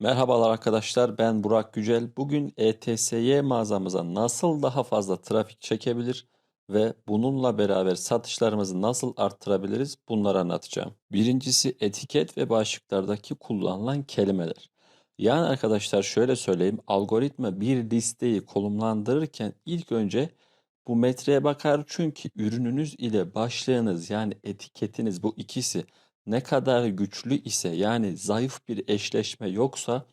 Merhabalar arkadaşlar ben Burak Gücel. Bugün ETSY mağazamıza nasıl daha fazla trafik çekebilir ve bununla beraber satışlarımızı nasıl arttırabiliriz bunları anlatacağım. Birincisi etiket ve başlıklardaki kullanılan kelimeler. Yani arkadaşlar şöyle söyleyeyim algoritma bir listeyi konumlandırırken ilk önce bu metreye bakar çünkü ürününüz ile başlayanız yani etiketiniz bu ikisi ne kadar güçlü ise yani zayıf bir eşleşme yoksa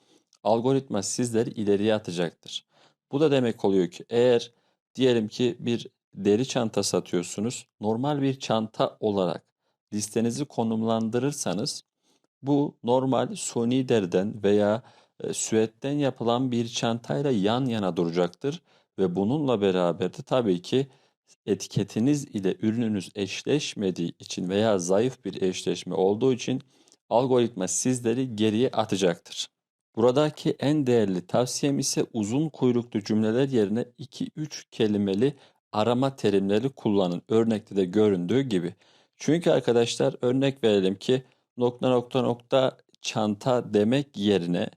algoritma sizleri ileriye atacaktır. Bu da demek oluyor ki eğer diyelim ki bir deri çanta satıyorsunuz, normal bir çanta olarak listenizi konumlandırırsanız bu normal suni deriden veya e, süetten yapılan bir çantayla yan yana duracaktır ve bununla beraber de tabii ki etiketiniz ile ürününüz eşleşmediği için veya zayıf bir eşleşme olduğu için algoritma sizleri geriye atacaktır. Buradaki en değerli tavsiyem ise uzun kuyruklu cümleler yerine 2-3 kelimeli arama terimleri kullanın. Örnekte de göründüğü gibi. Çünkü arkadaşlar örnek verelim ki nokta nokta nokta çanta demek yerine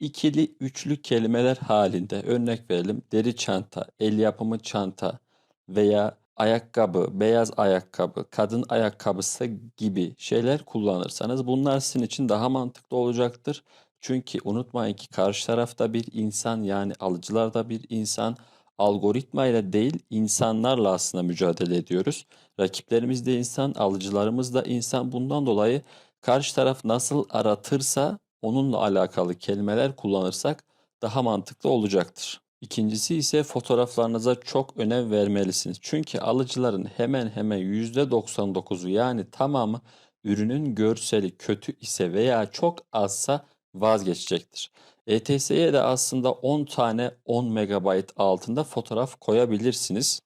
ikili üçlü kelimeler halinde örnek verelim deri çanta, el yapımı çanta veya ayakkabı, beyaz ayakkabı, kadın ayakkabısı gibi şeyler kullanırsanız bunlar sizin için daha mantıklı olacaktır. Çünkü unutmayın ki karşı tarafta bir insan yani alıcılar da bir insan algoritma ile değil insanlarla aslında mücadele ediyoruz. Rakiplerimiz de insan, alıcılarımız da insan. Bundan dolayı karşı taraf nasıl aratırsa onunla alakalı kelimeler kullanırsak daha mantıklı olacaktır. İkincisi ise fotoğraflarınıza çok önem vermelisiniz. Çünkü alıcıların hemen hemen %99'u yani tamamı ürünün görseli kötü ise veya çok azsa vazgeçecektir. ETS'ye de aslında 10 tane 10 MB altında fotoğraf koyabilirsiniz.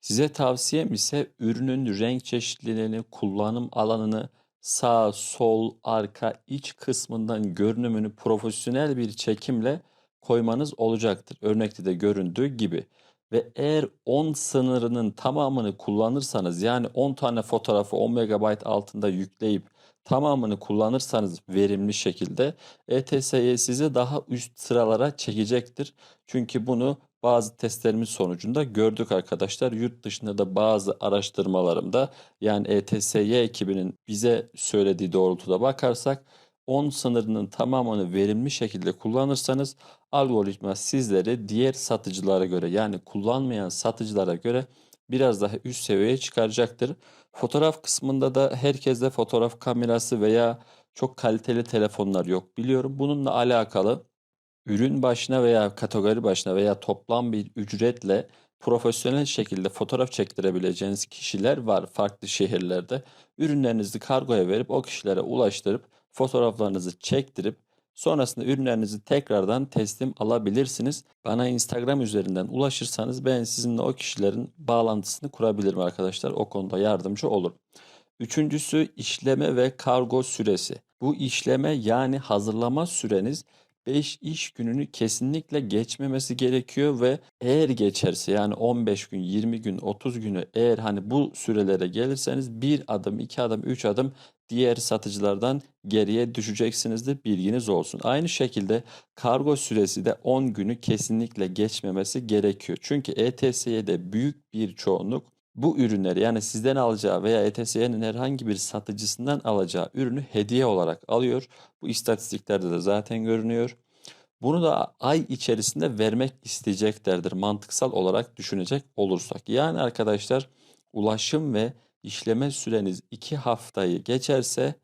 Size tavsiyem ise ürünün renk çeşitliliğini, kullanım alanını, sağ, sol, arka, iç kısmından görünümünü profesyonel bir çekimle koymanız olacaktır. Örnekte de göründüğü gibi. Ve eğer 10 sınırının tamamını kullanırsanız yani 10 tane fotoğrafı 10 MB altında yükleyip tamamını kullanırsanız verimli şekilde ETS'ye sizi daha üst sıralara çekecektir. Çünkü bunu bazı testlerimiz sonucunda gördük arkadaşlar. Yurt dışında da bazı araştırmalarımda yani ETSY ekibinin bize söylediği doğrultuda bakarsak 10 sınırının tamamını verimli şekilde kullanırsanız algoritma sizleri diğer satıcılara göre yani kullanmayan satıcılara göre biraz daha üst seviyeye çıkaracaktır. Fotoğraf kısmında da herkeste fotoğraf kamerası veya çok kaliteli telefonlar yok biliyorum. Bununla alakalı ürün başına veya kategori başına veya toplam bir ücretle profesyonel şekilde fotoğraf çektirebileceğiniz kişiler var farklı şehirlerde. Ürünlerinizi kargoya verip o kişilere ulaştırıp fotoğraflarınızı çektirip sonrasında ürünlerinizi tekrardan teslim alabilirsiniz. Bana Instagram üzerinden ulaşırsanız ben sizinle o kişilerin bağlantısını kurabilirim arkadaşlar. O konuda yardımcı olurum. Üçüncüsü işleme ve kargo süresi. Bu işleme yani hazırlama süreniz 5 iş gününü kesinlikle geçmemesi gerekiyor ve eğer geçerse yani 15 gün, 20 gün, 30 günü eğer hani bu sürelere gelirseniz bir adım, iki adım, üç adım diğer satıcılardan geriye düşeceksinizdir bilginiz olsun. Aynı şekilde kargo süresi de 10 günü kesinlikle geçmemesi gerekiyor. Çünkü ETS'de büyük bir çoğunluk bu ürünleri yani sizden alacağı veya ETS'nin herhangi bir satıcısından alacağı ürünü hediye olarak alıyor. Bu istatistiklerde de zaten görünüyor. Bunu da ay içerisinde vermek isteyeceklerdir mantıksal olarak düşünecek olursak. Yani arkadaşlar ulaşım ve işleme süreniz 2 haftayı geçerse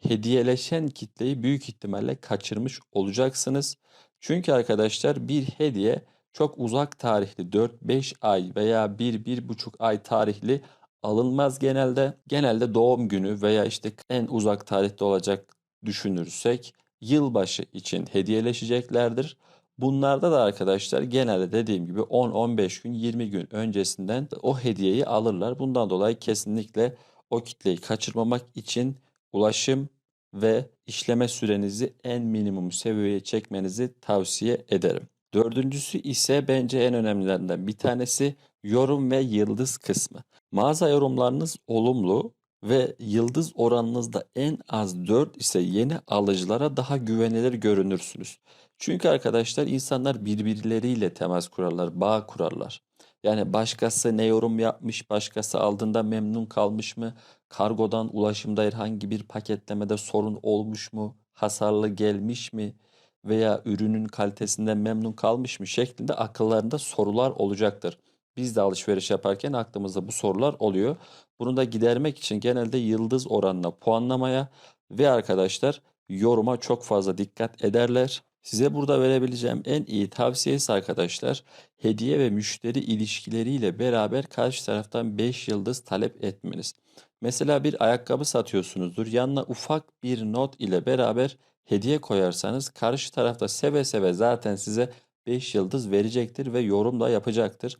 hediyeleşen kitleyi büyük ihtimalle kaçırmış olacaksınız. Çünkü arkadaşlar bir hediye çok uzak tarihli 4-5 ay veya 1-1,5 ay tarihli alınmaz genelde. Genelde doğum günü veya işte en uzak tarihte olacak düşünürsek yılbaşı için hediyeleşeceklerdir. Bunlarda da arkadaşlar genelde dediğim gibi 10-15 gün 20 gün öncesinden o hediyeyi alırlar. Bundan dolayı kesinlikle o kitleyi kaçırmamak için ulaşım ve işleme sürenizi en minimum seviyeye çekmenizi tavsiye ederim. Dördüncüsü ise bence en önemlilerinden bir tanesi yorum ve yıldız kısmı. Mağaza yorumlarınız olumlu ve yıldız oranınızda en az 4 ise yeni alıcılara daha güvenilir görünürsünüz. Çünkü arkadaşlar insanlar birbirleriyle temas kurarlar, bağ kurarlar. Yani başkası ne yorum yapmış, başkası aldığında memnun kalmış mı, kargodan ulaşımda herhangi bir paketlemede sorun olmuş mu, hasarlı gelmiş mi veya ürünün kalitesinden memnun kalmış mı şeklinde akıllarında sorular olacaktır. Biz de alışveriş yaparken aklımızda bu sorular oluyor. Bunu da gidermek için genelde yıldız oranına puanlamaya ve arkadaşlar yoruma çok fazla dikkat ederler. Size burada verebileceğim en iyi tavsiyesi arkadaşlar hediye ve müşteri ilişkileriyle beraber karşı taraftan 5 yıldız talep etmeniz. Mesela bir ayakkabı satıyorsunuzdur. Yanına ufak bir not ile beraber hediye koyarsanız karşı tarafta seve seve zaten size 5 yıldız verecektir ve yorum da yapacaktır.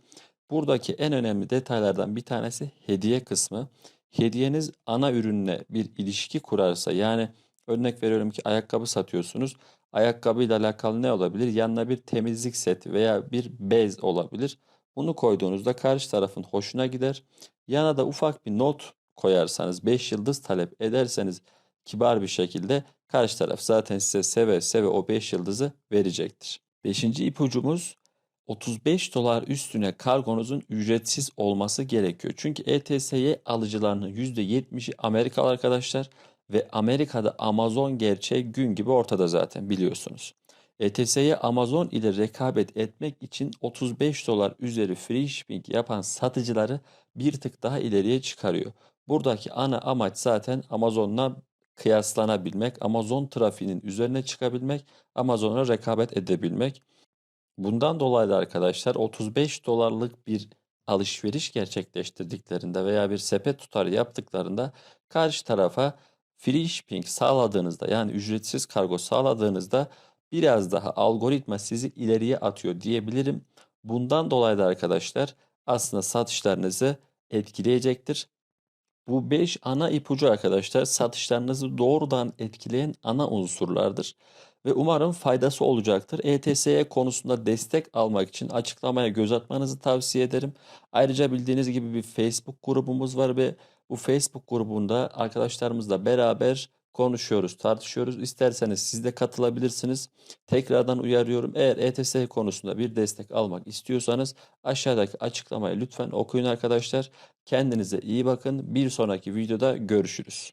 Buradaki en önemli detaylardan bir tanesi hediye kısmı. Hediyeniz ana ürünle bir ilişki kurarsa yani örnek veriyorum ki ayakkabı satıyorsunuz. Ayakkabıyla alakalı ne olabilir? Yanına bir temizlik seti veya bir bez olabilir. Bunu koyduğunuzda karşı tarafın hoşuna gider. Yana da ufak bir not koyarsanız 5 yıldız talep ederseniz kibar bir şekilde karşı taraf zaten size seve seve o 5 yıldızı verecektir. Beşinci ipucumuz 35 dolar üstüne kargonuzun ücretsiz olması gerekiyor. Çünkü ETS'ye alıcılarının %70'i Amerikalı arkadaşlar ve Amerika'da Amazon gerçeği gün gibi ortada zaten biliyorsunuz. ETS'ye Amazon ile rekabet etmek için 35 dolar üzeri free shipping yapan satıcıları bir tık daha ileriye çıkarıyor. Buradaki ana amaç zaten Amazon'la kıyaslanabilmek, Amazon trafiğinin üzerine çıkabilmek, Amazon'a rekabet edebilmek. Bundan dolayı da arkadaşlar 35 dolarlık bir alışveriş gerçekleştirdiklerinde veya bir sepet tutarı yaptıklarında karşı tarafa free shipping sağladığınızda yani ücretsiz kargo sağladığınızda biraz daha algoritma sizi ileriye atıyor diyebilirim. Bundan dolayı da arkadaşlar aslında satışlarınızı etkileyecektir. Bu 5 ana ipucu arkadaşlar satışlarınızı doğrudan etkileyen ana unsurlardır ve umarım faydası olacaktır. ETS'ye konusunda destek almak için açıklamaya göz atmanızı tavsiye ederim. Ayrıca bildiğiniz gibi bir Facebook grubumuz var ve bu Facebook grubunda arkadaşlarımızla beraber konuşuyoruz, tartışıyoruz. İsterseniz siz de katılabilirsiniz. Tekrardan uyarıyorum. Eğer ETS konusunda bir destek almak istiyorsanız aşağıdaki açıklamayı lütfen okuyun arkadaşlar. Kendinize iyi bakın. Bir sonraki videoda görüşürüz.